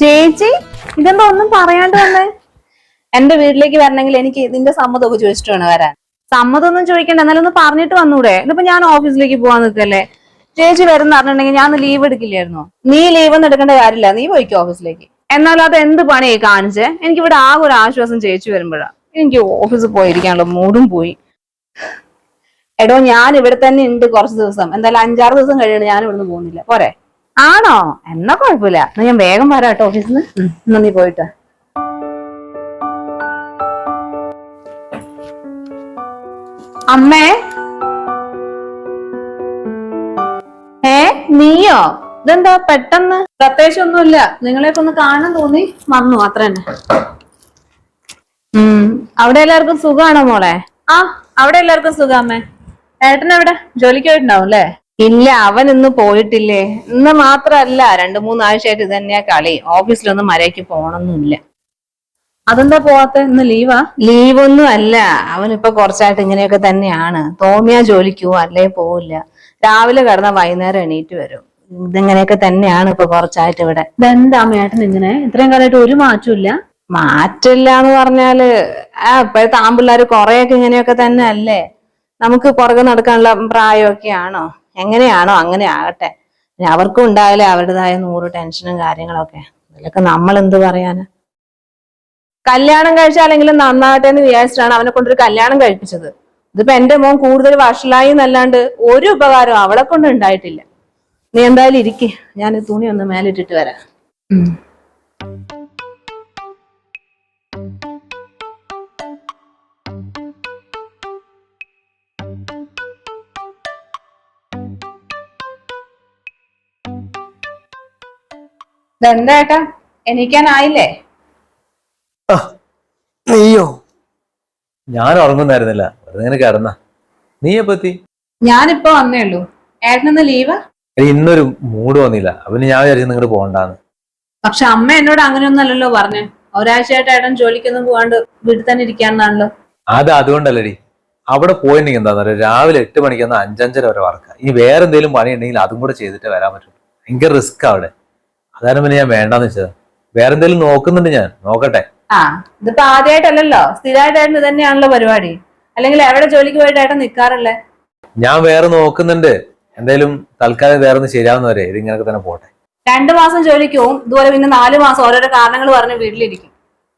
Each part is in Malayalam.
ചേച്ചി ഇതെന്താ ഒന്നും പറയാണ്ട് വന്നേ? എന്റെ വീട്ടിലേക്ക് വരണമെങ്കിൽ എനിക്ക് ഇതിന്റെ സമ്മതമൊക്കെ ചോദിച്ചിട്ട് വേണം വരാൻ. സമ്മതമൊന്നും ചോദിക്കണ്ട എന്നാലും ഒന്ന് പറഞ്ഞിട്ട് വന്നൂടെ? ഇതിപ്പോ ഞാൻ ഓഫീസിലേക്ക് പോവാൻ നിൽക്കല്ലേ? ചേച്ചി വരുന്ന പറഞ്ഞിട്ടുണ്ടെങ്കിൽ ഞാൻ ലീവ് എടുക്കില്ലായിരുന്നു? നീ ലീവ് ഒന്നും എടുക്കേണ്ട കാര്യമില്ല നീ പോയിക്കോ ഓഫീസിലേക്ക്. എന്നാലും അത് എന്ത് പണിയായി കാണിച്ചേ? എനിക്ക് ഇവിടെ ആകെ ഒരു ആശ്വാസം ചേച്ചി വരുമ്പോഴാ. എനിക്ക് ഓഫീസിൽ പോയിരിക്കാനുള്ള മൂടും പോയി. എടോ ഞാൻ ഇവിടെ തന്നെ ഉണ്ട് കുറച്ച് ദിവസം. എന്തായാലും അഞ്ചാറ് ദിവസം കഴിയണം ഞാൻ ഇവിടുന്ന് പോകുന്നില്ല. പോരെ. ആണോ? എന്നാ കുഴപ്പമില്ല. എന്നാ ഞാൻ വേഗം വരാം കേട്ടോ ഓഫീസിൽ നിന്ന് നീ പോയിട്ട്. അമ്മേ? ഏ നീയോ? ഇതെന്താ പെട്ടെന്ന്? പ്രത്യേകിച്ചൊന്നുമില്ല നിങ്ങളെയൊക്കെ ഒന്ന് കാണാൻ തോന്നി? വന്നു അത്ര തന്നെ അവിടെ എല്ലാവർക്കും സുഖാണോ മോളെ? ആ അവിടെ എല്ലാവർക്കും സുഖാമേ ഏട്ടൻ എവിടെ? ജോലിക്ക് പോയിട്ടുണ്ടാവും അല്ലേ? ഇല്ല അവൻ ഇന്ന് പോയിട്ടില്ലേ. ഇന്ന് മാത്രല്ല രണ്ടു മൂന്നാഴ്ചയായിട്ട് ഇത് തന്നെയാ കളി. ഓഫീസിലൊന്നും മരയ്ക്ക് പോണൊന്നുമില്ല. അതെന്താ പോവാത്ത? ഇന്ന് ലീവാ? ലീവൊന്നും അല്ല. അവനിപ്പൊ കുറച്ചായിട്ട് ഇങ്ങനെയൊക്കെ തന്നെയാണ്. തോന്നിയാ ജോലിക്ക് പോവും അല്ലേ പോവില്ല. രാവിലെ കടന്ന വൈകുന്നേരം എണീറ്റ് വരും. ഇതിങ്ങനെയൊക്കെ തന്നെയാണ് ഇപ്പൊ കുറച്ചായിട്ട് ഇവിടെ. ഇതെന്താ മേട്ടൻ ഇങ്ങനെ? ഇത്രയും കാലമായിട്ട് ഒരു മാറ്റമില്ല മാറ്റില്ല എന്ന് പറഞ്ഞാൽ ആ ഇപ്പോഴത്തെ ആമ്പിള്ളേര് കുറെയൊക്കെ ഇങ്ങനെയൊക്കെ തന്നെ അല്ലേ നമുക്ക് പുറകെ നടക്കാനുള്ള പ്രായമൊക്കെ ആണോ എങ്ങനെയാണോ അങ്ങനെ ആകട്ടെ. അവർക്കും ഉണ്ടാവില്ലേ അവരുടേതായ നൂറ് ടെൻഷനും കാര്യങ്ങളൊക്കെ. അതിലൊക്കെ നമ്മൾ എന്ത് പറയാന്? കല്യാണം കഴിച്ചാലെങ്കിലും നന്നാകട്ടെ എന്ന് വിചാരിച്ചിട്ടാണ് അവനെ കൊണ്ടൊരു കല്യാണം കഴിപ്പിച്ചത്. ഇതിപ്പോ എന്റെ മോൻ കൂടുതൽ വഷളായി എന്നല്ലാണ്ട് ഒരു ഉപകാരം അവളെ കൊണ്ട് ഉണ്ടായിട്ടില്ല. നീ എന്തായാലും ഇരിക്കേ. ഞാൻ തുണി ഒന്ന് മേലിട്ടിട്ട് വരാം. ഇതെന്താ ഏട്ടാ? എണീക്കാനായില്ലേ? നീയോ? ഞാൻ ഉറങ്ങുന്നായിരുന്നില്ല ഇങ്ങനെ കിടന്ന. നീ എപ്പത്തി ഞാനിപ്പോ വന്നേ ഉള്ളൂ. ഏട്ടനൊന്ന് ലീവാ? ഇന്നൊരു മൂഡ് വന്നില്ല. അവന് ഞാൻ വിചാരിച്ചു നിങ്ങോട്ട് പോകണ്ടാന്ന്. പക്ഷെ അമ്മ എന്നോട് അങ്ങനെയൊന്നും അല്ലല്ലോ പറഞ്ഞു. ഒരാഴ്ചയായിട്ട് ഏട്ടൻ ജോലിക്കൊന്നും പോവാണ്ട് വീട്ടിൽ തന്നെ ഇരിക്കാന്നാണല്ലോ. അത് അതുകൊണ്ടല്ലടി. അവിടെ പോയിട്ടുണ്ടെങ്കിൽ എന്താ പറയുക രാവിലെ എട്ട് മണിക്ക് എന്നാൽ അഞ്ചഞ്ചര വരെ വർക്ക്. ഇനി വേറെ എന്തെങ്കിലും പണി ഉണ്ടെങ്കിൽ അതും കൂടെ ചെയ്തിട്ട് വരാൻ പറ്റും ഭയങ്കര റിസ്ക് അവിടെ. അതാണ് പിന്നെ ഞാൻ വേണ്ടെന്ന് വെച്ചത്. വേറെ എന്തെങ്കിലും നോക്കുന്നുണ്ട് ഞാൻ. നോക്കട്ടെ. ആ ഇതിപ്പോ ആദ്യമായിട്ടല്ലല്ലോ സ്ഥിരമായിട്ടായിരുന്നു തന്നെയാണല്ലോ പരിപാടി. അല്ലെങ്കിൽ എവിടെ ജോലിക്ക് പോയിട്ടായിട്ട് നിക്കാറല്ലേ ഞാൻ വേറെ നോക്കുന്നുണ്ട്. എന്തായാലും തൽക്കാലം വേറെ ഒന്ന് ശരിയാവുന്നവരെ ഇത് ഇങ്ങനെയൊക്കെ തന്നെ പോട്ടെ. രണ്ടു മാസം ജോലിക്ക് പോവും ഇതുപോലെ പിന്നെ നാലു മാസം ഓരോരോ കാരണങ്ങൾ പറഞ്ഞ് വീട്ടിലിരിക്കും.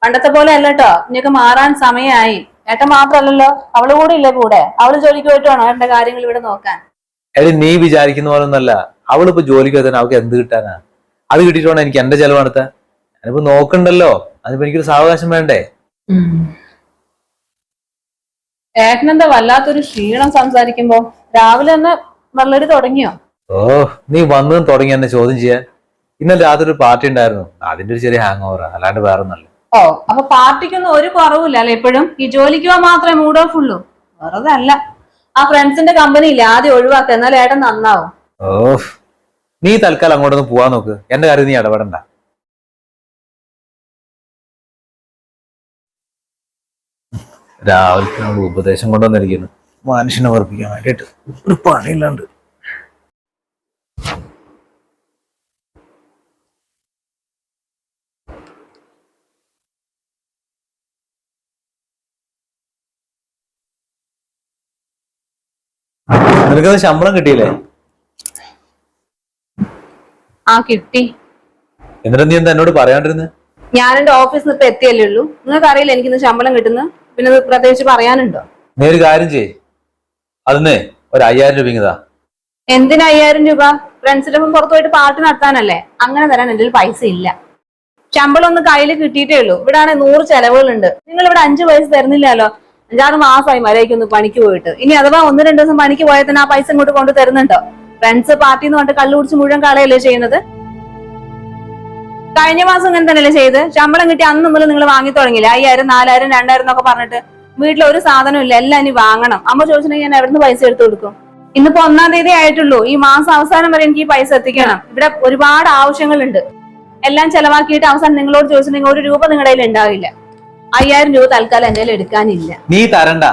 പണ്ടത്തെ പോലെ അല്ല കേട്ടോ ഇനിയൊക്കെ മാറാൻ സമയമായി. ഏട്ടൻ മാത്രല്ലോ അവൾ കൂടെ ഇല്ലേ കൂടെ? അവൾ ജോലിക്ക് പോയിട്ട് വേണോ ഏട്ടന്റെ കാര്യങ്ങൾ ഇവിടെ നോക്കാൻ? എടി നീ വിചാരിക്കുന്ന പോലെ ഒന്നല്ല അവളിപ്പോ ജോലിക്ക് തന്നെ അവൾക്ക് എന്ത് കിട്ടാനാ? അത് കിട്ടിയിട്ട് വേണം എനിക്ക് എന്റെ ചെലവ് നടത്താൻ ഞാനിപ്പോ നോക്കണ്ടല്ലോ. അതിപ്പോ എനിക്കൊരു സാവകാശം വേണ്ടേ? ഏട്ടനെന്താ വല്ലാത്തൊരു ക്ഷീണം സംസാരിക്കുമ്പോ? രാവിലെ തന്നെ വെള്ളടി തുടങ്ങിയോ? ഓ നീ വന്നതും തുടങ്ങി എന്നെ ചോദ്യം ചെയ്യാൻ. ഇന്നലെ രാത്രി ഒരു പാർട്ടി ഉണ്ടായിരുന്നു. അതിന്റെ ഒരു ചെറിയ ഹാങ് ഓവറാ അല്ലാണ്ട് വേറെ ഒന്നല്ല ഓ അപ്പൊ പാർട്ടിക്കൊന്നും ഒരു കുറവില്ല അല്ലെ എപ്പോഴും ഈ ജോലിക്ക് പോകാൻ മാത്രമേ മൂഡ് ഓഫ് ഉള്ളൂ. വെറുതെ അല്ല. ആ ഫ്രണ്ട്സിന്റെ കമ്പനി ഇല്ല? ആദ്യം ഒഴിവാക്കുക എന്നാൽ ഏട്ടൻ നന്നാവും. ഓ നീ തൽക്കാലം അങ്ങോട്ടൊന്ന് പോവാൻ നോക്ക്. എന്റെ കാര്യം നീ ഇടപെടണ്ട. രാവിലെ നമ്മൾ ഉപദേശം കൊണ്ടുവന്നിരിക്കുന്നു. മനുഷ്യനെ ഉറപ്പിക്കാൻ വേണ്ടിയിട്ട് ഒരു പണിയില്ലാണ്ട്. നിനക്കത് ശമ്പളം കിട്ടിയില്ലേ? ആ കിട്ടി. എന്നിട്ട് നീ എന്താ എന്നോട് പറയാണ്ടിരുന്നത് ഞാൻ എന്റെ ഓഫീസിൽ ഇപ്പൊ എത്തിയല്ലേ ഉള്ളൂ. നിങ്ങൾക്ക് അറിയില്ല എനിക്ക് ഇന്ന് ശമ്പളം കിട്ടുന്നു. പിന്നെ ഇത് പ്രത്യേകിച്ച് പറയാനുണ്ടോ? നീ ഒരു കാര്യം ചെയ് അതിന് ഒരു അയ്യായിരം രൂപ ഇങ്ങതാ എന്തിന് അയ്യായിരം രൂപ? ഫ്രണ്ട്സിന്റെ ഒപ്പം പുറത്തു പോയിട്ട് പാർട്ടി നടത്താനല്ലേ? അങ്ങനെ തരാൻ എന്റെ പൈസ ഇല്ല. ശമ്പളം ഒന്ന് കയ്യിൽ കിട്ടിയിട്ടേ ഉള്ളൂ. ഇവിടെ ആണെങ്കിൽ നൂറ് ചെലവുകളുണ്ട്. നിങ്ങൾ ഇവിടെ അഞ്ചു പൈസ തരുന്നില്ലല്ലോ. അഞ്ചാറ് മാസമായി മര്യാദയ്ക്ക് ഒന്ന് പണിക്ക് പോയിട്ട്. ഇനി അഥവാ ഒന്ന് രണ്ടു ദിവസം പണിക്ക് പോയാൽ തന്നെ ആ പൈസ ഇങ്ങോട്ട് കൊണ്ടു തരുന്നുണ്ടോ? ഫ്രണ്ട്സ് പാർട്ടി എന്ന് പറഞ്ഞിട്ട് കള്ളു മുഴുവൻ കളയല്ലേ ചെയ്യുന്നത്? കഴിഞ്ഞ മാസം ഇങ്ങനെ തന്നെയല്ലേ ചെയ്ത്? ശമ്പളം കിട്ടി അന്ന് മുതൽ നിങ്ങൾ വാങ്ങി തുടങ്ങിയില്ല? അയ്യായിരം നാലായിരം രണ്ടായിരം എന്നൊക്കെ പറഞ്ഞിട്ട് വീട്ടിൽ ഒരു സാധനം ഇല്ല എല്ലാം ഇനി വാങ്ങണം. അമ്മ ചോദിച്ചിട്ടുണ്ടെങ്കിൽ ഞാൻ എവിടുന്ന് പൈസ എടുത്തു കൊടുക്കും? ഇന്നിപ്പോ ഒന്നാം തീയതി ആയിട്ടുള്ളൂ. ഈ മാസം അവസാനം വരെ എനിക്ക് ഈ പൈസ എത്തിക്കണം. ഇവിടെ ഒരുപാട് ആവശ്യങ്ങളുണ്ട്. എല്ലാം ചെലവാക്കിയിട്ട് അവസാനം നിങ്ങളോട് ചോദിച്ചിട്ടുണ്ടെങ്കിൽ ഒരു രൂപ നിങ്ങളുടെ കയ്യിൽ ഉണ്ടാവില്ല. അയ്യായിരം രൂപ തൽക്കാലം എന്റെ എടുക്കാനില്ല. നീ തരണ്ട.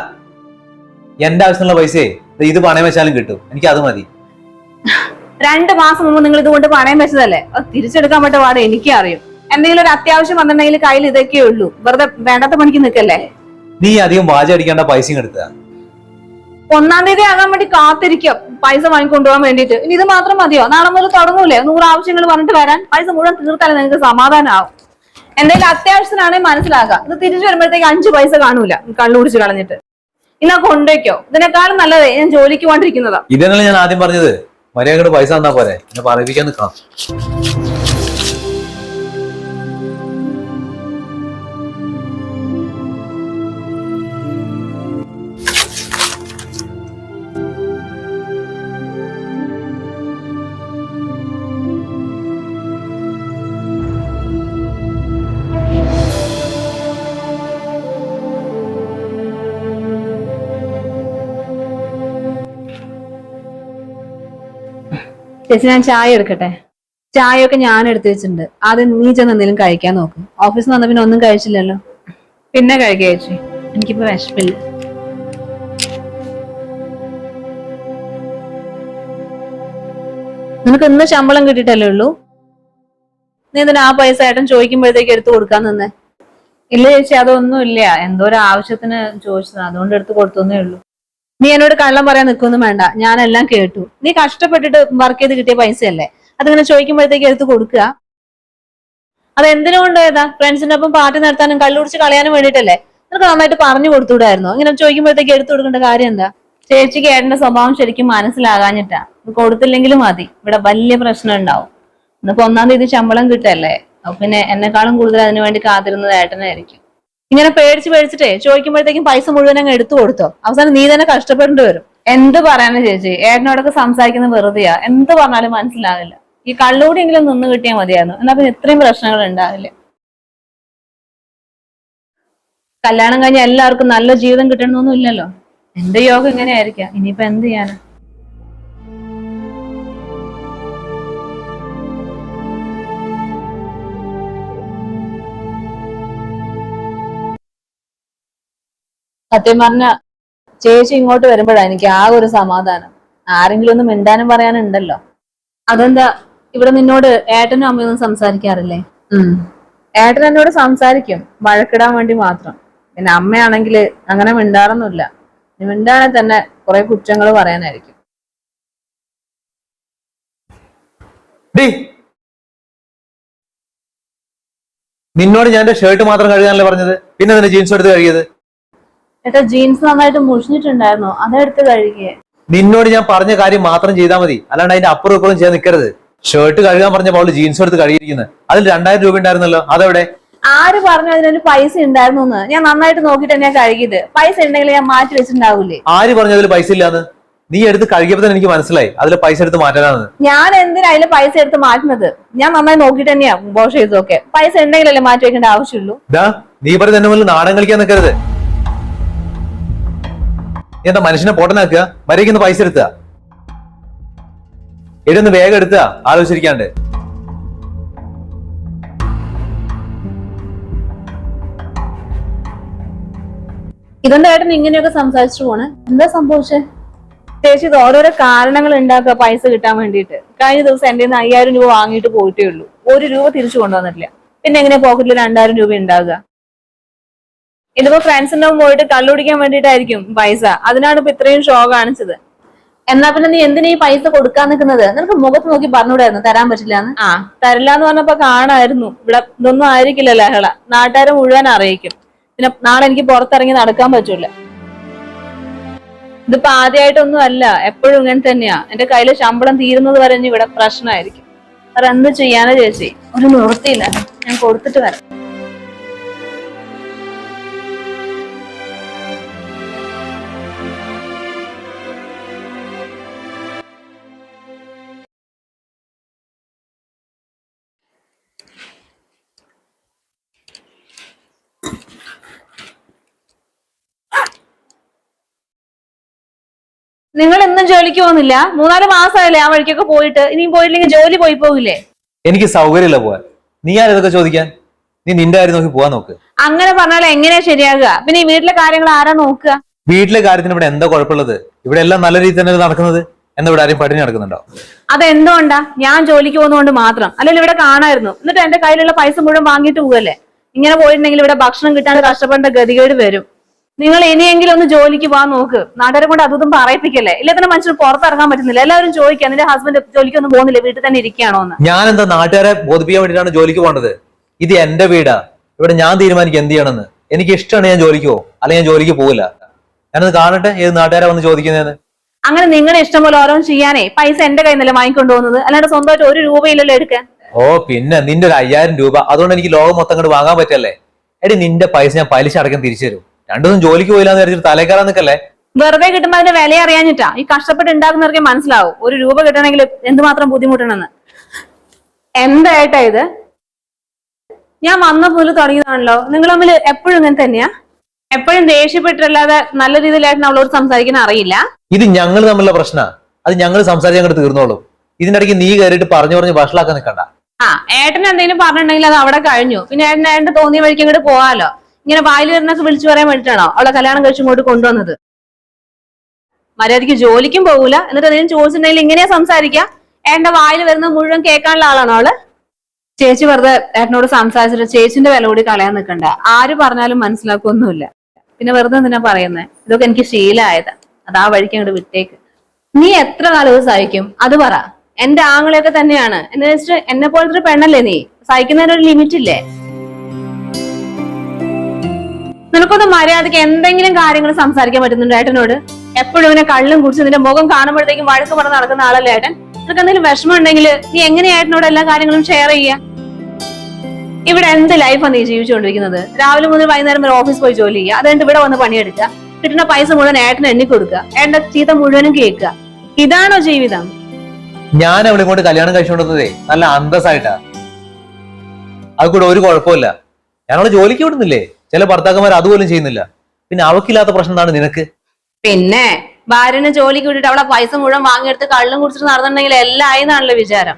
എന്റെ ആവശ്യമുള്ള പൈസയെ ഇത് പണയം വെച്ചാലും കിട്ടും. എനിക്ക് അത് മതി. രണ്ട് മാസം മുമ്പ് നിങ്ങൾ ഇതുകൊണ്ട് പണയം വെച്ചതല്ലേ? അത് തിരിച്ചെടുക്കാൻ പറ്റ പാട് എനിക്ക് അറിയും എന്തെങ്കിലും ഒരു അത്യാവശ്യം വന്നിട്ടുണ്ടെങ്കിൽ കയ്യിൽ ഇതൊക്കെ ഉള്ളൂ. വെറുതെ വേണ്ടാത്ത പണിക്ക് നിൽക്കല്ലേ? നീ അധികം വാചടിക്കേണ്ട അടിക്കേണ്ട പൈസ എടുത്തതാ. ഒന്നാം തീയതി ആകാൻ വേണ്ടി കാത്തിരിക്കും. പൈസ വാങ്ങിക്കൊണ്ടുപോകാൻ വേണ്ടിട്ട് ഇനി ഇത് മാത്രം മതിയോ? നാളെ മുതൽ തുടങ്ങൂലേ? നൂറ് ആവശ്യങ്ങൾ പറഞ്ഞിട്ട് വരാൻ പൈസ മുഴുവൻ തീർത്താലേ നിങ്ങൾക്ക് സമാധാനമാവും എന്തെങ്കിലും അത്യാവശ്യത്തിനാണെങ്കിൽ മനസ്സിലാക്കാം. ഇത് തിരിച്ചു വരുമ്പോഴത്തേക്ക് അഞ്ച് പൈസ കാണൂല. കള്ളുപിടിച്ച് കളഞ്ഞിട്ട്. ഇന്നാ കൊണ്ടുവയ്ക്കോ ഇതിനേക്കാളും നല്ലതേ ഞാൻ ജോലിക്ക് പോണ്ടിരിക്കുന്നതാ ഇതന്നെ ഞാൻ ആദ്യം പറഞ്ഞത്. മര്യാദ പൈസ തന്നാ പോരെ. എന്നെ പറയിപ്പിക്കാൻ നിൽക്കണം ചേച്ചി ഞാൻ ചായ എടുക്കട്ടെ? ചായ ഒക്കെ ഞാൻ എടുത്തു വെച്ചിട്ടുണ്ട്. ആദ്യം നീ ചെന്ന് എന്തെങ്കിലും കഴിക്കാൻ നോക്ക്. ഓഫീസിൽ നിന്ന് വന്ന പിന്നെ ഒന്നും കഴിച്ചില്ലല്ലോ. പിന്നെ കഴിക്കുക ചേച്ചി. എനിക്കിപ്പോ വിശപ്പില്ല. നിനക്ക് ഇന്ന് ശമ്പളം കിട്ടിയിട്ടല്ലേ ഉള്ളൂ? നീ എന്തിനാ ആ പൈസ ഏട്ടൻ ചോദിക്കുമ്പോഴത്തേക്ക് എടുത്തു കൊടുക്കാൻ നിന്നേ? ഇല്ല ചേച്ചി അതൊന്നും ഇല്ല എന്തോ ഒരു ആവശ്യത്തിന് ചോദിച്ചത്. അതുകൊണ്ട് എടുത്തു കൊടുത്തേ ഉള്ളൂ. നീ എന്നോട് കള്ളം പറയാൻ നിൽക്കൊന്നും വേണ്ട. ഞാനെല്ലാം കേട്ടു. നീ കഷ്ടപ്പെട്ടിട്ട് വർക്ക് ചെയ്ത് കിട്ടിയ പൈസയല്ലേ? അതിങ്ങനെ ചോദിക്കുമ്പോഴത്തേക്ക് എടുത്ത് കൊടുക്കുക. അത് എന്തിനുകൊണ്ട് ഏതാ? ഫ്രണ്ട്സിന്റെ ഒപ്പം പാർട്ടി നടത്താനും കള്ളുടിച്ച് കളയാനും വേണ്ടിട്ടല്ലേ നിനക്ക് നന്നായിട്ട് പറഞ്ഞു കൊടുത്തുകൂടായിരുന്നു ഇങ്ങനെ ചോദിക്കുമ്പോഴത്തേക്ക് എടുത്തു കൊടുക്കേണ്ട കാര്യം എന്താ? ചേച്ചിക്ക് ഏട്ടന്റെ സ്വഭാവം ശരിക്കും മനസ്സിലാകാഞ്ഞിട്ടാ. കൊടുത്തില്ലെങ്കിലും മതി. ഇവിടെ വലിയ പ്രശ്നം ഉണ്ടാവും. ഇന്നിപ്പോ ഒന്നാം തീയതി ശമ്പളം കിട്ടല്ലേ? അപ്പൊ പിന്നെ എന്നെക്കാളും കൂടുതൽ അതിനു വേണ്ടി കാത്തിരുന്നത് ഏട്ടനായിരിക്കും. ഇങ്ങനെ പേടിച്ച് പേടിച്ചിട്ടേ ചോദിക്കുമ്പോഴത്തേക്കും പൈസ മുഴുവൻ അങ്ങ് എടുത്തു കൊടുത്തോ. അവസാനം നീ തന്നെ കഷ്ടപ്പെടേണ്ടി വരും. എന്ത് പറയാനും ചേച്ചി? ഏട്ടനോടൊക്കെ സംസാരിക്കുന്നത് വെറുതെയാ. എന്ത് പറഞ്ഞാലും മനസ്സിലാകില്ല ഈ കള്ളൂടിയെങ്കിലും നിന്ന് കിട്ടിയാൽ മതിയായിരുന്നു. എന്നാ പിന്നെ ഇത്രയും പ്രശ്നങ്ങൾ ഉണ്ടാവില്ല? കല്യാണം കഴിഞ്ഞ എല്ലാവർക്കും നല്ല ജീവിതം കിട്ടണമെന്നൊന്നും ഇല്ലല്ലോ. എന്റെ യോഗം ഇങ്ങനെയായിരിക്കാം? ഇനിയിപ്പോ എന്ത് ചെയ്യാനാ? സത്യം പറഞ്ഞ ചേച്ചി ഇങ്ങോട്ട് വരുമ്പോഴാണ് എനിക്ക് ആ ഒരു സമാധാനം. ആരെങ്കിലും ഒന്ന് മിണ്ടാനും പറയാനുണ്ടല്ലോ. അതെന്താ? ഇവിടെ നിന്നോട് ഏട്ടനും അമ്മയൊന്നും സംസാരിക്കാറില്ലേ? ഏട്ടൻ എന്നോട് സംസാരിക്കും. വഴക്കിടാൻ വേണ്ടി മാത്രം. പിന്നെ അമ്മയാണെങ്കിൽ അങ്ങനെ മിണ്ടാറൊന്നുമില്ല. മിണ്ടാനെ മിണ്ടാണെ തന്നെ കുറെ കുറ്റങ്ങൾ പറയാനായിരിക്കും. നിന്നോട് ഞാൻ ഷർട്ട് മാത്രം കഴുകാനല്ലേ പറഞ്ഞത്? പിന്നെ നിന്റെ ജീൻസ് എടുത്ത് കഴുകിയത്? ഏട്ടാ ജീൻസ് നന്നായിട്ട് മുഷിഞ്ഞിട്ടുണ്ടായിരുന്നു? അതെടുത്ത് കഴുകിയേ. നിന്നോട് ഞാൻ പറഞ്ഞ കാര്യം മാത്രം ചെയ്താൽ മതി. അല്ലാണ്ട് അതിന്റെ അപ്പുറം ഇപ്പുറം ചെയ്യാൻ നിൽക്കരുത് ഷർട്ട് കഴുകാൻ പറഞ്ഞ അവൾ ജീൻസ് എടുത്ത് കഴുകിയിരിക്കുന്നത് അതിൽ രണ്ടായിരം രൂപ ഉണ്ടായിരുന്നല്ലോ. അതെവിടെ? ആര് പറഞ്ഞു അതിനൊരു പൈസ ഉണ്ടായിരുന്നു ഞാൻ നന്നായിട്ട് നോക്കിട്ട് തന്നെയാ കഴുകിയത്. പൈസ ഉണ്ടെങ്കിൽ ഞാൻ മാറ്റി വെച്ചിട്ടുണ്ടാവൂലേ? ആര് പറഞ്ഞു അതിൽ പൈസ ഇല്ലാന്ന്? നീ എടുത്ത് കഴുകിയപ്പോ തന്നെ എനിക്ക് മനസ്സിലായി. അതിൽ പൈസ എടുത്ത് മാറ്റാനാണ് ഞാൻ എന്തിനാ അതിലെ പൈസ എടുത്ത് മാറ്റുന്നത്? ഞാൻ നന്നായി നോക്കിട്ട് തന്നെയാ വാഷ് ചെയ്തൊക്കെ പൈസ ഉണ്ടെങ്കിലല്ലേ മാറ്റി വെക്കേണ്ട ആവശ്യമുള്ളൂ. നീ പറഞ്ഞു തന്നെ നാടൻ കളിക്കാൻ നിൽക്കരുത് നീ എന്താ മനുഷ്യനെ പൊട്ടനാക്കുക മര്യാദയ്ക്ക് പൈസ എടുത്തുക. ഇതൊന്ന് വേഗം എടുത്തുക. ആലോചിച്ചിരിക്കാണ്ട്. ഇതെന്താ ഇങ്ങനെയൊക്കെ സംസാരിച്ചു പോണേ? എന്താ സംഭവിച്ചേ? ചേച്ചി ഇത് ഓരോരോ കാരണങ്ങൾ ഉണ്ടാക്കുക പൈസ കിട്ടാൻ വേണ്ടിയിട്ട്. കഴിഞ്ഞ ദിവസം എന്റെ അയ്യായിരം രൂപ വാങ്ങിയിട്ട് പോയിട്ടേ ഉള്ളൂ. ഒരു രൂപ തിരിച്ചു കൊണ്ടുവന്നിട്ടില്ല. പിന്നെ എങ്ങനെ പോക്കറ്റിൽ രണ്ടായിരം രൂപ ഉണ്ടാകുക ഇതിപ്പോ ഫ്രണ്ട്സിന്റെ പോയിട്ട് കള്ളുപിടിക്കാൻ വേണ്ടിയിട്ടായിരിക്കും പൈസ. അതിനാണ് ഇപ്പൊ ഇത്രയും ഷോ കാണിച്ചത്. എന്നാ പിന്നെ നീ എന്തിനാ ഈ പൈസ കൊടുക്കാൻ നിൽക്കുന്നത്? നിനക്ക് മുഖത്ത് നോക്കി പറഞ്ഞുകൂടായിരുന്നു? തരാൻ പറ്റില്ല ആ. തരില്ല എന്ന് പറഞ്ഞപ്പോ കാണായിരുന്നു. ഇവിടെ ഇതൊന്നും ആയിരിക്കില്ല ലഹള നാട്ടുകാരെ മുഴുവൻ അറിയിക്കും. പിന്നെ നാളെ എനിക്ക് പുറത്തിറങ്ങി നടക്കാൻ പറ്റൂല. ഇതിപ്പോ ആദ്യമായിട്ടൊന്നും അല്ല. എപ്പോഴും ഇങ്ങനെ തന്നെയാ. എന്റെ കയ്യിൽ ശമ്പളം തീരുന്നത് വരെ ഇനി ഇവിടെ പ്രശ്നമായിരിക്കും. അത് എന്ത് ചെയ്യാനാ ചേച്ചി? ഒരു നിവൃത്തിയില്ല. ഞാൻ കൊടുത്തിട്ട് വരാം. നിങ്ങൾ എന്നും ജോലിക്ക് പോകുന്നില്ല. മൂന്നാൽ മാസമായില്ലേ ആ വഴിക്കൊക്കെ പോയിട്ട്? ഇനിയും പോയില്ലെങ്കിൽ ജോലി പോയി പോകില്ലേ എനിക്ക് സൗകര്യമില്ല പോവാൻ. നീ ആരും ഇതൊക്കെ ചോദിക്കാൻ? നീ നിന്റെ കാര്യം നോക്കി പോവാൻ നോക്ക്. അങ്ങനെ പറഞ്ഞാൽ എങ്ങനെയാ ശരിയാകുക? പിന്നെ ഈ വീട്ടിലെ കാര്യങ്ങൾ ആരാ നോക്കുക? വീട്ടിലെ കാര്യത്തിന് ഇവിടെ എന്താ കുഴപ്പമുള്ളത്? ഇവിടെ എല്ലാം നല്ല രീതിയിൽ തന്നെ നടക്കുന്നത്? എന്താ ഇവിടെ ആരും പട്ടിണി നടക്കുന്നുണ്ടോ അതെന്തുകൊണ്ടാ? ഞാൻ ജോലിക്ക് പോകുന്നതുകൊണ്ട് മാത്രം. അല്ലെങ്കിൽ ഇവിടെ കാണായിരുന്നു. എന്നിട്ട് എന്റെ കയ്യിലുള്ള പൈസ മുഴുവൻ വാങ്ങിയിട്ട് പോകല്ലേ ഇങ്ങനെ പോയിട്ടുണ്ടെങ്കിൽ ഇവിടെ ഭക്ഷണം കിട്ടാണ്ട് കഷ്ടപ്പെടേണ്ട ഗതികേട് വരും. നിങ്ങൾ ഇനിയെങ്കിലും ഒന്ന് ജോലിക്ക് പോകാൻ നോക്ക്. നാട്ടുകാരെ കൊണ്ട് അതൊന്നും പറയിപ്പിക്കല്ലേ. ഇല്ല തന്നെ മനുഷ്യർ പുറത്തിറങ്ങാൻ പറ്റുന്നില്ല. എല്ലാവരും ചോദിക്കുക നിന്റെ ഹസ്ബൻഡ് ജോലിക്കൊന്നും പോകുന്നില്ല. വീട്ടിൽ തന്നെ ഇരിക്കുകയാണോ എന്ന്. ഞാൻ എന്താ നാട്ടുകാരെ ബോധിപ്പിക്കാൻ വേണ്ടിയിട്ടാണ് ജോലിക്ക് പോകേണ്ടത്? ഇത് എന്റെ വീടാ. ഇവിടെ ഞാൻ തീരുമാനിക്കും എന്ത് ചെയ്യണമെന്ന്. എനിക്ക് ഇഷ്ടമാണ് ഞാൻ ജോലിക്ക് പോകും. അല്ലെങ്കിൽ ഞാൻ ജോലിക്ക് പോകില്ല ഞാനത് കാണട്ടെ. ഏത് നാട്ടുകാരെ വന്ന് ചോദിക്കുന്നതെന്ന്. അങ്ങനെ നിങ്ങളുടെ ഇഷ്ടം പോലെ ഓരോന്ന് ചെയ്യാനേ. പൈസ എന്റെ കയ്യിൽ നിന്നല്ലേ വാങ്ങിക്കൊണ്ടു പോകുന്നത് അല്ലാണ്ട് സ്വന്തമായിട്ട് ഒരു രൂപയില്ലല്ലോ എടുക്കാൻ. ഓ പിന്നെ നിന്റെ ഒരു അയ്യായിരം രൂപ. അതുകൊണ്ട് എനിക്ക് ലോകം മൊത്തം അങ്ങോട്ട് വാങ്ങാൻ പറ്റല്ലേ? എടി നിന്റെ പൈസ ഞാൻ പലിശ അടക്കം തിരിച്ചു തരും. രണ്ടു ദിവസം ജോലിക്ക് പോയില്ലാന്ന് വിചാരിച്ചിട്ട് തലേക്കാരാൻ നിൽക്കല്ലേ വെറുതെ കിട്ടുമ്പോ അതിന്റെ വില അറിയാഞ്ഞിട്ടാ. ഈ കഷ്ടപ്പെട്ട് ഉണ്ടാക്കുന്നവർക്ക് മനസ്സിലാവും. ഒരു രൂപ കിട്ടണമെങ്കിൽ എന്തുമാത്രം ബുദ്ധിമുട്ടണമെന്ന് എന്തായിട്ടാ ഇത്? ഞാൻ വന്ന പോലെ തുടങ്ങിയതാണല്ലോ. നിങ്ങൾ തമ്മിൽ എപ്പോഴും ഇങ്ങനെ തന്നെയാ? എപ്പോഴും ദേഷ്യപ്പെട്ടല്ലാതെ നല്ല രീതിയിലായിട്ട് അവളോട് സംസാരിക്കാൻ അറിയില്ല? ഇത് ഞങ്ങൾ തമ്മിലുള്ള പ്രശ്ന. അത് ഞങ്ങൾ സംസാരിച്ച് അങ്ങോട്ട് തീർന്നോളും. ഇതിന്റെ ഇടയ്ക്ക് നീ കയറിയിട്ട് പറഞ്ഞു പറഞ്ഞ് വഷളാക്കാൻ നിൽക്കണ്ട ആ ഏട്ടൻ എന്തെങ്കിലും പറഞ്ഞിട്ടുണ്ടെങ്കിൽ അത് അവിടെ കഴിഞ്ഞു. പിന്നെ ഏട്ടൻ ഏട്ടൻ തോന്നിയ വഴിക്ക് അങ്ങോട്ട് പോവാലോ ഇങ്ങനെ വായിൽ വരുന്നൊക്കെ വിളിച്ചു പറയാൻ വേണ്ടിട്ടാണോ? അവളെ കല്യാണം കഴിച്ചു ഇങ്ങോട്ട് കൊണ്ടുവന്നത്? മര്യാദയ്ക്ക് ജോലിക്കും പോകൂല എന്നിട്ട് എന്തെങ്കിലും ചോദിച്ചിട്ടുണ്ടെങ്കിൽ ഇങ്ങനെയാ സംസാരിക്കുക ഏട്ടന്റെ വായിൽ വരുന്ന മുഴുവൻ കേൾക്കാനുള്ള ആളാണോ അവൾ? ചേച്ചി വെറുതെ ഏട്ടനോട് സംസാരിച്ചിട്ട് ചേച്ചിന്റെ വില കൂടി കളയാൻ നിൽക്കണ്ട ആര് പറഞ്ഞാലും മനസ്സിലാക്കൊന്നുമില്ല. പിന്നെ വെറുതെ എന്തിനാ പറയുന്നത് ഇതൊക്കെ എനിക്ക് ശീലമായത് അത് ആ വഴിക്ക് അങ്ങോട്ട് വിട്ടേക്ക്. നീ എത്ര കാലം സഹിക്കും? അത് പറ. എന്റെ ആങ്ങളെയൊക്കെ തന്നെയാണ്. എന്ന് വെച്ചിട്ട് എന്നെ പോലത്തെ പെണ്ണല്ലേ നീ? സഹിക്കുന്നതിനൊരു ലിമിറ്റ് ഇല്ലേ? നിനക്കൊന്ന് മര്യാദയ്ക്ക് എന്തെങ്കിലും കാര്യങ്ങൾ സംസാരിക്കാൻ പറ്റുന്നുണ്ട് ഏട്ടനോട്? എപ്പോഴും ഇവനെ കള്ളും കുടിച്ച് നിന്റെ മുഖം കാണുമ്പോഴത്തേക്കും വഴക്ക് പറഞ്ഞ് നടക്കുന്ന ആളല്ലേ ഏട്ടൻ? നിനക്ക് എന്തെങ്കിലും വിഷമം ഉണ്ടെങ്കിൽ നീ എങ്ങനെ ഏട്ടനോട് എല്ലാ കാര്യങ്ങളും ഷെയർ ചെയ്യുക? ഇവിടെ എന്ത് ലൈഫാണ് നീ ജീവിച്ചുകൊണ്ടിരിക്കുന്നത്? രാവിലെ മുതൽ വൈകുന്നേരം വരെ ഓഫീസ് പോയി ജോലി ചെയ്യുക. അതുകൊണ്ട് ഇവിടെ വന്ന് പണിയെടുക്കുക? കിട്ടുന്ന പൈസ മുഴുവൻ ഏട്ടന് എണ്ണി കൊടുക്കുക. ഏട്ടന്റെ ചീത്ത മുഴുവനും കേൾക്കുക. ഇതാണോ ജീവിതം? ഞാൻ അവളെ കൊണ്ട് കല്യാണം കഴിച്ചുകൊണ്ടതേ നല്ല അന്തസ്സായിട്ടാ. അത് കൂടെ ഒരു കുഴപ്പമില്ല ഞാനവിടെ ജോലിക്ക് വിടുന്നില്ലേ? ചില ഭർത്താക്കന്മാർ അതുപോലും ചെയ്യുന്നില്ല. പിന്നെ അവക്കില്ലാത്ത പ്രശ്നം എന്താണ് നിനക്ക്? പിന്നെ ഭാര്യനെ ജോലിക്ക് വിട്ടിട്ട് അവളെ പൈസ മുഴുവൻ വാങ്ങിയെടുത്ത് കള്ളും കുടിച്ചിട്ട് നടന്നിട്ടുണ്ടെങ്കിൽ എല്ലാം ആയിന്നാണല്ലോ വിചാരം.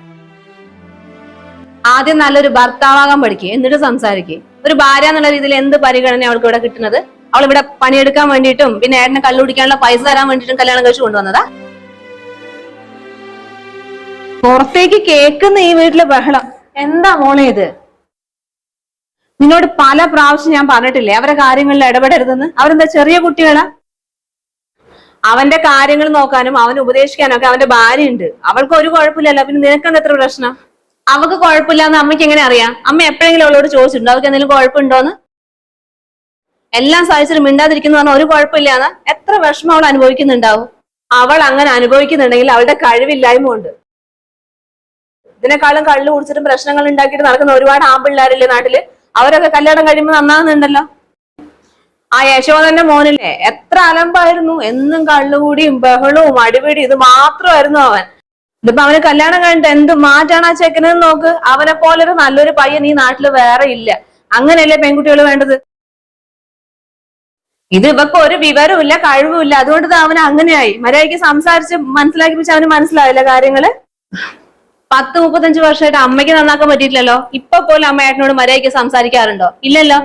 ആദ്യം നല്ലൊരു ഭർത്താവാകാൻ പഠിക്കുക എന്നിട്ട് സംസാരിക്കുക ഒരു ഭാര്യ എന്നുള്ള രീതിയിൽ എന്ത് പരിഗണന അവൾക്ക് ഇവിടെ കിട്ടുന്നത്? അവൾ ഇവിടെ പണിയെടുക്കാൻ വേണ്ടിയിട്ടും പിന്നെ ഏട്ടനെ കള്ളു കുടിക്കാനുള്ള പൈസ തരാൻ വേണ്ടിയിട്ടും കല്യാണം കഴിച്ചു കൊണ്ടുവന്നതാ? പുറത്തേക്ക് കേൾക്കുന്ന ഈ വീട്ടിലെ ബഹളം. എന്താ മോളെ ഇത്? നിന്നോട് പല പ്രാവശ്യം ഞാൻ പറഞ്ഞിട്ടില്ലേ? അവരെ കാര്യങ്ങളിൽ ഇടപെടരുതെന്ന്. അവരെന്താ ചെറിയ കുട്ടികളാ? അവന്റെ കാര്യങ്ങൾ നോക്കാനും അവനെ ഉപദേശിക്കാനും ഒക്കെ അവന്റെ ഭാര്യ ഉണ്ട് അവൾക്ക് ഒരു കുഴപ്പമില്ലല്ലോ. പിന്നെ നിനക്കെന്താ എത്ര പ്രശ്നം? അവക്ക് കുഴപ്പമില്ല എന്ന് അമ്മയ്ക്ക് എങ്ങനെ അറിയാം? അമ്മ എപ്പോഴെങ്കിലും അവളോട് ചോദിച്ചിട്ടുണ്ടോ? അവൾക്ക് എന്തെങ്കിലും കുഴപ്പമുണ്ടോന്ന്? എല്ലാം സഹിച്ചിട്ട് മിണ്ടാതിരിക്കുന്നു പറഞ്ഞാൽ ഒരു കുഴപ്പമില്ലാന്ന്? എത്ര വിഷമം അവൾ അനുഭവിക്കുന്നുണ്ടാവും? അവൾ അങ്ങനെ അനുഭവിക്കുന്നുണ്ടെങ്കിൽ അവളുടെ കഴിവില്ലായ്മ ഉണ്ട്. ഇതിനെക്കാളും കള്ളു കുടിച്ചിട്ടും പ്രശ്നങ്ങൾ ഉണ്ടാക്കിയിട്ട് നടക്കുന്ന ഒരുപാട് ആമ്പിള്ളാരില്ലേ നാട്ടിൽ? അവരൊക്കെ കല്യാണം കഴിയുമ്പോൾ നന്നാകുന്നുണ്ടല്ലോ ആ യശോദന്റെ മോനില്ലേ എത്ര അലമ്പായിരുന്നു. എന്നും കള്ളുകൂടിയും ബഹളവും അടിപിടി ഇത് മാത്രമായിരുന്നു അവൻ. ഇതിപ്പോ അവന് കല്യാണം കഴിഞ്ഞിട്ട് എന്ത് മാറ്റാണ് ആ ചെക്കനെന്ന് നോക്ക്. അവനെ പോലൊരു നല്ലൊരു പയ്യൻ ഈ നാട്ടിൽ വേറെ ഇല്ല. അങ്ങനെയല്ലേ പെൺകുട്ടികൾ വേണ്ടത്? ഇത് ഇവക്ക് ഒരു വിവരവും ഇല്ല കഴിവും ഇല്ല അതുകൊണ്ട് അവന് അങ്ങനെയായി. മര്യാദയ്ക്ക് സംസാരിച്ച് മനസ്സിലാക്കി വെച്ചാൽ അവന് മനസ്സിലാവില്ല കാര്യങ്ങൾ? പത്ത് മുപ്പത്തഞ്ച് വർഷമായിട്ട് അമ്മയ്ക്ക് നന്നാക്കാൻ പറ്റിയിട്ടില്ലല്ലോ? ഇപ്പൊ പോലും അമ്മ ഏട്ടനോട് മര്യാദയ്ക്ക് സംസാരിക്കാറുണ്ടോ? ഇല്ലല്ലോ.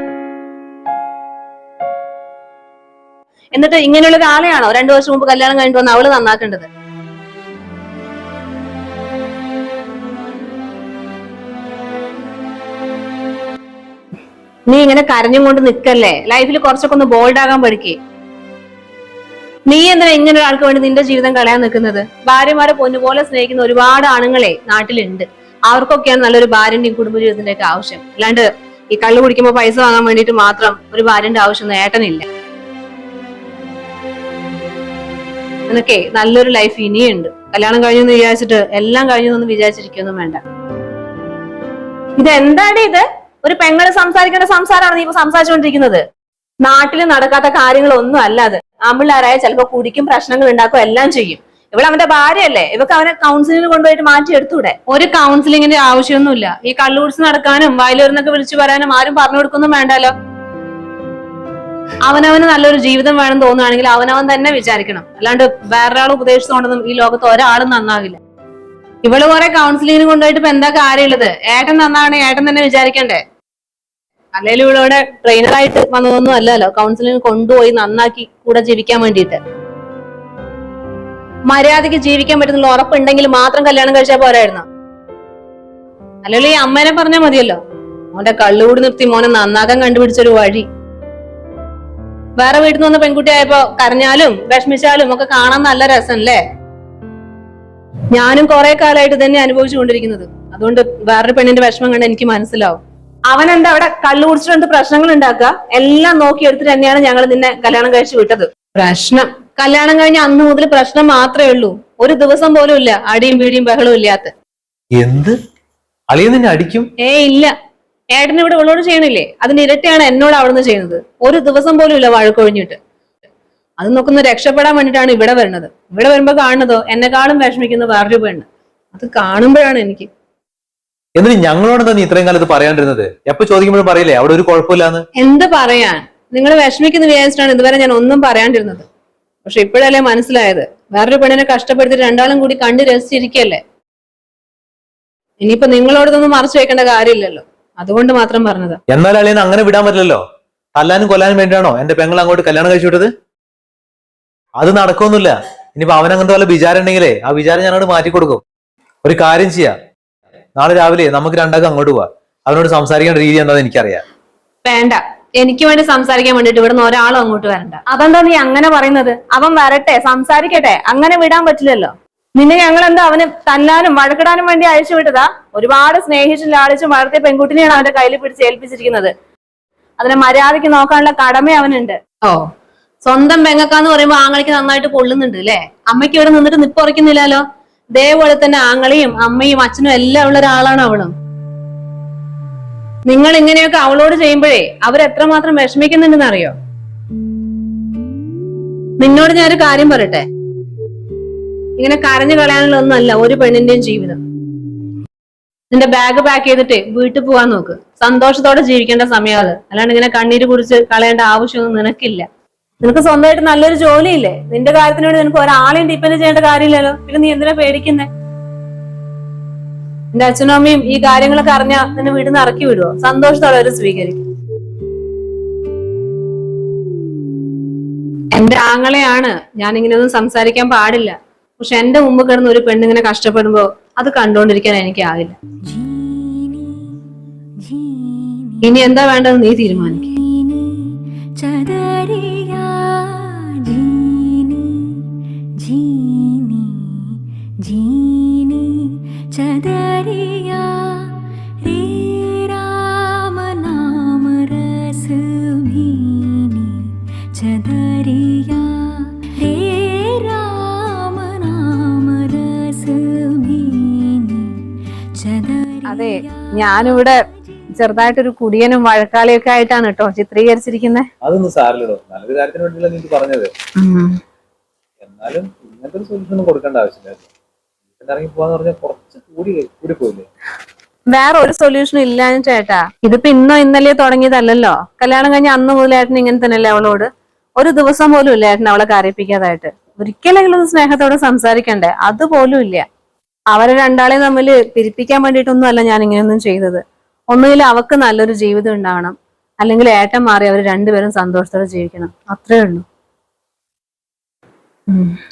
എന്നിട്ട് ഇങ്ങനെയുള്ള ഒരാളെയാണോ രണ്ടു വർഷം മുമ്പ് കല്യാണം കഴിഞ്ഞിട്ട് വന്ന് അവൾ നന്നാക്കേണ്ടത്? നീ ഇങ്ങനെ കരഞ്ഞും കൊണ്ട് നിക്കല്ലേ? ലൈഫിൽ കുറച്ചൊക്കെ ഒന്ന് ബോൾഡ് ആകാൻ പഠിക്കേ. നീ എന്തിനാ ഇങ്ങനെ ഒരാൾക്ക് വേണ്ടി നിന്റെ ജീവിതം കളയാൻ നിൽക്കുന്നത്? ഭാര്യമാരെ പൊന്നുപോലെ സ്നേഹിക്കുന്ന ഒരുപാട് ആണുങ്ങളെ നാട്ടിലുണ്ട്. അവർക്കൊക്കെയാണ് നല്ലൊരു ഭാര്യന്റെയും കുടുംബജീവിതത്തിന്റെ ഒക്കെ ആവശ്യം. അല്ലാണ്ട് ഈ കള്ളു കുടിക്കുമ്പോൾ പൈസ വാങ്ങാൻ വേണ്ടിയിട്ട് മാത്രം ഒരു ഭാര്യന്റെ ആവശ്യം നേട്ടനില്ല നിനക്കേ നല്ലൊരു ലൈഫ് ഇനിയുണ്ട്. കല്യാണം കഴിഞ്ഞു എന്ന് വിചാരിച്ചിട്ട് എല്ലാം കഴിഞ്ഞു എന്ന് വിചാരിച്ചിരിക്കൊന്നും വേണ്ട. ഇത് എന്താണ് ഇത്? ഒരു പെങ്ങൾ സംസാരിക്കേണ്ട സംസാരമാണ് നീ ഇപ്പൊ സംസാരിച്ചുകൊണ്ടിരിക്കുന്നത്. നാട്ടിൽ നടക്കാത്ത കാര്യങ്ങളൊന്നും അല്ല അത്. ആമ്പിള്ളാരായ ചിലപ്പോ കുടിക്കും പ്രശ്നങ്ങൾ ഉണ്ടാക്കും എല്ലാം ചെയ്യും. ഇവിടെ അവന്റെ ഭാര്യയല്ലേ? ഇവക്ക് അവനെ കൗൺസിലിംഗിന് കൊണ്ടുപോയിട്ട് മാറ്റി എടുത്തൂടെ? ഒരു കൗൺസിലിംഗിന്റെ ആവശ്യമൊന്നുമില്ല. ഈ കള്ളുകുടിച്ച് നടക്കാനും വയലൂരിന്നൊക്കെ വിളിച്ചു പറയാനും ആരും പറഞ്ഞു കൊടുക്കൊന്നും വേണ്ടല്ലോ. അവനവന് നല്ലൊരു ജീവിതം വേണം തോന്നുകയാണെങ്കിൽ അവനവൻ തന്നെ വിചാരിക്കണം. അല്ലാണ്ട് വേറൊരാൾ ഉപദേശിച്ചുകൊണ്ടൊന്നും ഈ ലോകത്ത് ഒരാളും നന്നാവില്ല ഇവൾ കുറെ കൗൺസിലിങ്ങിന് കൊണ്ടുപോയിട്ട് ഇപ്പൊ എന്താ കാര്യമുള്ളത്? ഏട്ടൻ നന്നാണ് ഏട്ടൻ തന്നെ വിചാരിക്കണ്ടേ? അല്ലെങ്കിൽ ഇവിടെ ട്രെയിനറായിട്ട് വന്നതൊന്നും അല്ലല്ലോ. കൗൺസിലിംഗ് കൊണ്ടുപോയി നന്നാക്കി കൂടെ ജീവിക്കാൻ വേണ്ടിയിട്ട്. മര്യാദയ്ക്ക് ജീവിക്കാൻ പറ്റുന്നുള്ള ഉറപ്പുണ്ടെങ്കിൽ മാത്രം കല്യാണം കഴിച്ചാൽ പോരായിരുന്നു. അല്ലെങ്കിൽ ഈ അമ്മേനെ പറഞ്ഞാൽ മതിയല്ലോ. മോന്റെ കള്ളുകൂടി നിർത്തി മോനെ നന്നാക്കാൻ കണ്ടുപിടിച്ചൊരു വഴി. വേറെ വീട്ടിൽ നിന്ന് വന്ന പെൺകുട്ടിയായപ്പോ കരഞ്ഞാലും വിഷമിച്ചാലും ഒക്കെ കാണാൻ നല്ല രസം രസമല്ലേ? ഞാനും കുറെ കാലമായിട്ട് തന്നെ അനുഭവിച്ചുകൊണ്ടിരിക്കുന്നത്. അതുകൊണ്ട് വേറൊരു പെണ്ണിന്റെ വിഷമം കണ്ട് എനിക്ക് മനസ്സിലാവും. അവൻ എന്താ അവിടെ കള്ളു കുടിച്ചിട്ടുണ്ട് പ്രശ്നങ്ങൾ ഉണ്ടാക്കുക? എല്ലാം നോക്കിയെടുത്തിട്ട് തന്നെയാണ് ഞങ്ങൾ നിന്നെ കല്യാണം കഴിച്ചു വിട്ടത്. പ്രശ്നം. കല്യാണം കഴിഞ്ഞ അന്ന് മുതൽ പ്രശ്നം മാത്രമേ ഉള്ളൂ. ഒരു ദിവസം പോലും ഇല്ല അടിയും പീടിയും ബഹളവും ഇല്ലാത്ത. എന്ത്? അളിയൻ നിന്നെ അടിക്കും? ഏ ഇല്ല. ഏട്ടൻ ഇവിടെ ഉള്ളോട് ചെയ്യണില്ലേ? അതിന്റെ ഇരട്ടിയാണ് എന്നോട് അവിടുന്ന് ചെയ്യുന്നത്. ഒരു ദിവസം പോലും ഇല്ല വഴക്കൊഴിഞ്ഞിട്ട്. അത് നോക്കുന്ന രക്ഷപ്പെടാൻ വേണ്ടിയിട്ടാണ് ഇവിടെ വരുന്നത്. ഇവിടെ വരുമ്പോ കാണുന്നതോ എന്നെക്കാളും വിഷമിക്കുന്ന വേറൊരു പെണ്ണ്. അത് കാണുമ്പോഴാണ് എനിക്ക് എന്നിട്ട് ഞങ്ങളോട് എന്താ നീ ഇത്രയും കാലത്ത് പറയാണ്ടിരുന്നത്? എപ്പോ ചോദിക്കുമ്പോഴും പറയില്ലേ? അവിടെ ഒരു കുഴപ്പമില്ലാന്ന്. എന്ത് പറയാൻ? നിങ്ങൾ വിഷമിക്കുന്ന വിചാരിച്ചിട്ടാണ് ഇതുവരെ ഞാൻ ഒന്നും പറയാണ്ടിരുന്നത്. പക്ഷെ ഇപ്പോഴല്ലേ മനസ്സിലായത്. വേറൊരു പെണ്ണിനെ കഷ്ടപ്പെടുത്തി രണ്ടാളും കൂടി കണ്ട് രസിച്ചിരിക്കല്ലേ? ഇനിയിപ്പോ നിങ്ങളോടൊന്നും മറച്ചു വെക്കേണ്ട കാര്യമില്ലല്ലോ. അതുകൊണ്ട് മാത്രം പറഞ്ഞത്. എന്നാൽ അളിയൻ അങ്ങനെ വിടാൻ പറ്റില്ലല്ലോ. തല്ലാനും കൊല്ലാനും വേണ്ടിയാണോ എന്റെ പെങ്ങൾ അങ്ങോട്ട് കല്യാണം കഴിച്ചു വിട്ടത്? അത് നടക്കൊന്നുമില്ല. ഇനിയിപ്പോ അവനങ്ങനത്തെ വല്ല വിചാരം ഉണ്ടെങ്കിലേ ആ വിചാരം ഞാനോട് മാറ്റി കൊടുക്കും ഒരു കാര്യം ചെയ്യാം. നാളെ രാവിലെ നമുക്ക് രണ്ടാക്കും അങ്ങോട്ട് പോവാ. അവനോട് സംസാരിക്കേണ്ട രീതി എന്താണെന്ന് എനിക്കറിയാം. വേണ്ട. എനിക്ക് വേണ്ടി സംസാരിക്കാൻ വേണ്ടിട്ട് ഇവിടുന്ന് ഒരാളും അങ്ങോട്ട് വരണ്ട. അതെന്താ നീ അങ്ങനെ പറയുന്നത്? അവൻ വരട്ടെ സംസാരിക്കട്ടെ. അങ്ങനെ വിടാൻ പറ്റില്ലല്ലോ. നിന്നെ ഞങ്ങൾ എന്താ അവന് തല്ലാനും വഴക്കിടാനും വേണ്ടി അയച്ചു വിട്ടതാ. ഒരുപാട് സ്നേഹിച്ച് ലാളിച്ചും വളർത്തിയ പെൺകുട്ടിനെയാണ് അവന്റെ കയ്യിൽ പിടിച്ച് ഏൽപ്പിച്ചിരിക്കുന്നത്. അതിനെ മര്യാദയ്ക്ക് നോക്കാനുള്ള കടമ അവനുണ്ട്. ഓ സ്വന്തം പെങ്ങക്കാന്ന് പറയുമ്പോ ആങ്ങളിക്ക് നന്നായിട്ട് പൊള്ളുന്നുണ്ട് അല്ലേ അമ്മയ്ക്ക് ഇവിടെ നിന്നിട്ട് നിപ്പുറയ്ക്കുന്നില്ലല്ലോ ഇതേപോലെ തന്നെ ആങ്ങളെയും അമ്മയും അച്ഛനും എല്ലാം ഉള്ള ഒരാളാണ് അവളും. നിങ്ങൾ ഇങ്ങനെയൊക്കെ അവളോട് ചെയ്യുമ്പോഴേ അവരെത്രമാത്രം വിഷമിക്കുന്നുണ്ടെന്ന് അറിയോ നിന്നോട് ഞാനൊരു കാര്യം പറയട്ടെ? ഇങ്ങനെ കരഞ്ഞു കളയാനുള്ള ഒന്നല്ല ഒരു പെണ്ണിന്റെയും ജീവിതം. നിന്റെ ബാഗ് പാക്ക് ചെയ്തിട്ട് വീട്ടിൽ പോവാൻ നോക്ക്. സന്തോഷത്തോടെ ജീവിക്കേണ്ട സമയമാണ്. അല്ലാണ്ട് ഇങ്ങനെ കണ്ണീര് കുടിച്ച് കളയേണ്ട ആവശ്യമൊന്നും നിനക്കില്ല. നിനക്ക് സ്വന്തമായിട്ട് നല്ലൊരു ജോലിയില്ലേ? നിന്റെ കാര്യത്തിന് വേണ്ടി നിനക്ക് ഒരാളെയും ഡിപ്പെൻഡ് ചെയ്യേണ്ട കാര്യമില്ലല്ലോ. പിന്നെ നീ എന്തിനാ പേടിക്കുന്നേ? നിന്റെ അച്ഛനും അമ്മയും ഈ കാര്യങ്ങളൊക്കെ അറിഞ്ഞ നിന്നെ വീട്ടിൽ നിന്ന് ഇറക്കി വിടുവോ? സന്തോഷത്തോടെ അവർ സ്വീകരിക്കും. എന്റെ ആങ്ങളെയാണ് ഞാൻ ഇങ്ങനെയൊന്നും സംസാരിക്കാൻ പാടില്ല. പക്ഷെ എന്റെ മുമ്പ് കിടന്ന് ഒരു പെണ്ണിങ്ങനെ കഷ്ടപ്പെടുമ്പോ അത് കണ്ടോണ്ടിരിക്കാൻ എനിക്കാകില്ല. ഇനി എന്താ വേണ്ടത് നീ തീരുമാനിക്കും. ചദരിയാ रे राम नाम रस भीनी चदरिया रे राम नाम रस भीनी അതെ चदरिया ഞാനിവിടെ ചെറുതായിട്ടൊരു കുടിയനും വഴക്കാളിയൊക്കെ ആയിട്ടാണ് കേട്ടോ ചിത്രീകരിച്ചിരിക്കുന്നത് അതൊന്നും സാരില്ലടോ നല്ലൊരു കാര്യത്തിന് വേണ്ടിയല്ല നീ ഇത് പറഞ്ഞത് എന്നാലും ഇങ്ങനത്തെ ഒരു സൊല്യൂഷൻ ഒന്നും കൊടുക്കേണ്ട ആവശ്യമില്ല ഇറങ്ങി പോവാന്ന് പറഞ്ഞാൽ വേറെ ഒരു സൊല്യൂഷൻ ഇല്ലാന്ന് ചേട്ടാ. ഇതിപ്പോ ഇന്നോ ഇന്നലെയോ തുടങ്ങിയതല്ലല്ലോ. കല്യാണം കഴിഞ്ഞ അന്ന് മുതൽ ഏട്ടൻ ഇങ്ങനെ തന്നെയല്ലേ അവളോട്? ഒരു ദിവസം പോലും ഇല്ല ഏട്ടൻ അവളെ കരയിപ്പിക്കാതായിട്ട് ഒരിക്കലെങ്കിലും ഒന്ന് സ്നേഹത്തോടെ സംസാരിക്കണ്ടേ? അതുപോലും ഇല്ല. അവരെ രണ്ടാളെയും തമ്മിൽ പിരിപ്പിക്കാൻ വേണ്ടിയിട്ടൊന്നും അല്ല ഞാൻ ഇങ്ങനെയൊന്നും ചെയ്തത്. ഒന്നുകിൽ അവക്ക് നല്ലൊരു ജീവിതം ഉണ്ടാവണം അല്ലെങ്കിൽ ഏട്ടൻ മാറി അവർ രണ്ടുപേരും സന്തോഷത്തോടെ ജീവിക്കണം. അത്രേ ഉള്ളൂ.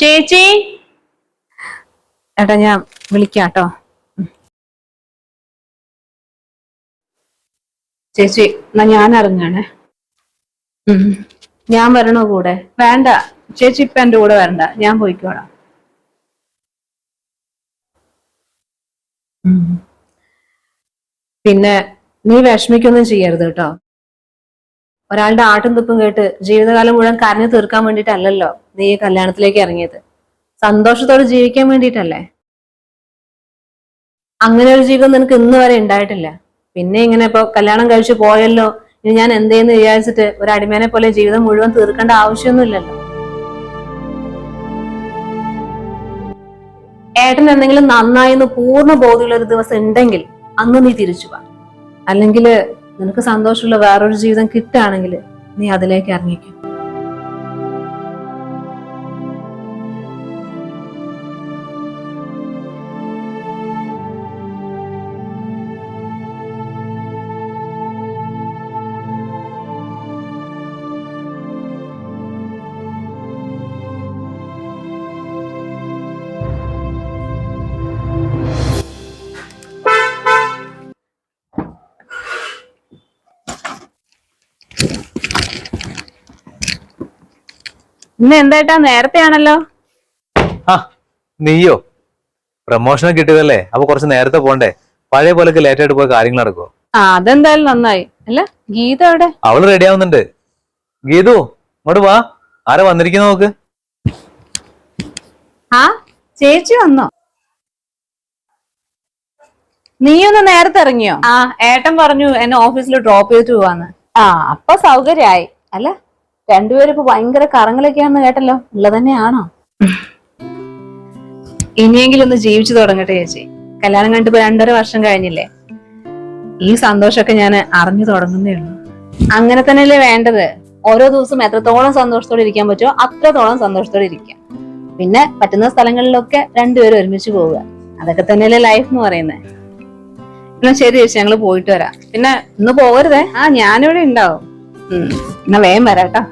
ചേച്ചി? ഏട്ടാ ഞാൻ വിളിക്കാട്ടോ. ചേച്ചി എന്നാ ഞാൻ ഇറങ്ങാണേ. ഞാൻ വരണോ കൂടെ? വേണ്ട. ചേച്ചി ഇപ്പൊ എന്റെ കൂടെ വരണ്ട. ഞാൻ പോയിക്കോളാം. പിന്നെ നീ വിഷമിക്കൊന്നും ചെയ്യരുത് കേട്ടോ. ഒരാളുടെ ആട്ടും തുപ്പും കേട്ട് ജീവിതകാലം മുഴുവൻ കരഞ്ഞു തീർക്കാൻ വേണ്ടിയിട്ടല്ലല്ലോ നീ കല്യാണത്തിലേക്ക് ഇറങ്ങിയത്. സന്തോഷത്തോടെ ജീവിക്കാൻ വേണ്ടിട്ടല്ലേ അങ്ങനെ ഒരു ജീവിതം നിനക്ക് ഇന്ന് വരെ ഉണ്ടായിട്ടില്ല. പിന്നെ ഇങ്ങനെ ഇപ്പൊ കല്യാണം കഴിച്ചു പോയല്ലോ. ഇനി ഞാൻ എന്തേന്ന് വിചാരിച്ചിട്ട് ഒരു അടിമേനെ പോലെ ജീവിതം മുഴുവൻ തീർക്കേണ്ട ആവശ്യമൊന്നുമില്ലല്ലോ. ഏട്ടൻ എന്തെങ്കിലും നന്നായി എന്ന് പൂർണ ബോധ്യമുള്ള ഒരു ദിവസം ഉണ്ടെങ്കിൽ അന്ന് നീ തിരിച്ചു വാ. അല്ലെങ്കിൽ നിനക്ക് സന്തോഷമുള്ള വേറൊരു ജീവിതം കിട്ടുകയാണെങ്കിൽ നീ അതിലേക്ക് ഇറങ്ങിക്കും. ഇന്ന് എന്തായിട്ടാ? നേരത്തെ ആണല്ലോ ആ നീയോ? പ്രമോഷൻ കിട്ടിയതല്ലേ? അപ്പൊ കുറച്ച് നേരത്തെ പോണ്ടേ? പഴയ പോലൊക്കെ ലേറ്റ് ആയിട്ട് പോയി കാര്യങ്ങൾ നടക്കുവോ? ആ അതെന്തായാലും നന്നായി. അല്ല ഗീത അവിടെ അവൾ റെഡി ആവുന്നുണ്ട്. ഗീതു ഇങ്ങോട്ട് വാ. ആരാ വന്നിരിക്കുന്ന നോക്ക്? ആ ചേച്ചി വന്നോ? നീ ഒന്ന് നേരത്തെ ഇറങ്ങിയോ? ആ ഏട്ടൻ പറഞ്ഞു എന്നെ ഓഫീസിൽ ഡ്രോപ്പ് ചെയ്തിട്ട് പോവാന്ന്. ആ അപ്പൊ സൗകര്യായി അല്ല രണ്ടുപേരും ഇപ്പൊ ഭയങ്കര കറങ്ങലൊക്കെയാണെന്ന് കേട്ടല്ലോ. ഉള്ളത് തന്നെയാണോ? ഇനിയെങ്കിലും ഒന്ന് ജീവിച്ചു തുടങ്ങട്ടെ ചേച്ചി. കല്യാണം കണ്ടിപ്പോ രണ്ടര വർഷം കഴിഞ്ഞില്ലേ? ഈ സന്തോഷമൊക്കെ ഞാൻ അറിഞ്ഞു തുടങ്ങുന്നേ ഉള്ളൂ. അങ്ങനെ തന്നെയല്ലേ വേണ്ടത്? ഓരോ ദിവസം എത്രത്തോളം സന്തോഷത്തോടെ ഇരിക്കാൻ പറ്റുമോ അത്രത്തോളം സന്തോഷത്തോടെ ഇരിക്കാം. പിന്നെ പറ്റുന്ന സ്ഥലങ്ങളിലൊക്കെ രണ്ടുപേരും ഒരുമിച്ച് പോവുക. അതൊക്കെ തന്നെയല്ലേ ലൈഫ് എന്ന് പറയുന്നത് എന്നാ ശരി ചേച്ചി ഞങ്ങൾ പോയിട്ട് വരാം. പിന്നെ ഇന്ന് പോകരുതേ. ആ ഞാനിവിടെ ഉണ്ടാവും. എന്നാ വേഗം വരാട്ടോ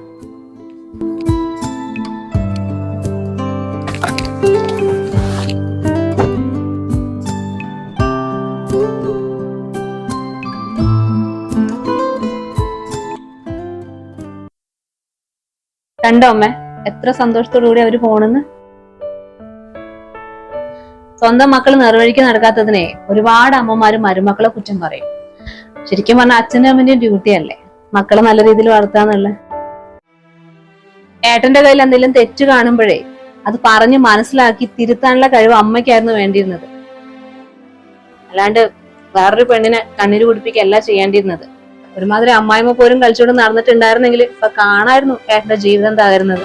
കണ്ടോ അമ്മ? എത്ര സന്തോഷത്തോടു കൂടി അവർ പോണെന്ന്? സ്വന്തം മക്കൾ നിർവഴിക്ക് നടക്കാത്തതിനെ ഒരുപാട് അമ്മമാരും മരുമക്കളെ കുറ്റം പറയും. ശരിക്കും പറഞ്ഞ അച്ഛനും അമ്മന്റെയും ഡ്യൂട്ടി അല്ലേ? മക്കളെ നല്ല രീതിയിൽ വളർത്താന്നുള്ള ഏട്ടന്റെ കയ്യിൽ എന്തെങ്കിലും തെറ്റ് കാണുമ്പോഴേ അത് പറഞ്ഞ് മനസ്സിലാക്കി തിരുത്താനുള്ള കഴിവ് അമ്മയ്ക്കായിരുന്നു വേണ്ടിയിരുന്നത്. അല്ലാണ്ട് വേറൊരു പെണ്ണിനെ കണ്ണീര് കുടിപ്പിക്കല്ല ചെയ്യേണ്ടിയിരുന്നത്. ഒരുമാതിരി അമ്മായിമ്മ പോലും കളിച്ചുകൊണ്ട് നടന്നിട്ടുണ്ടായിരുന്നെങ്കിൽ ഇപ്പൊ കാണായിരുന്നു ഏട്ടന്റെ ജീവിതം തകരുന്നത്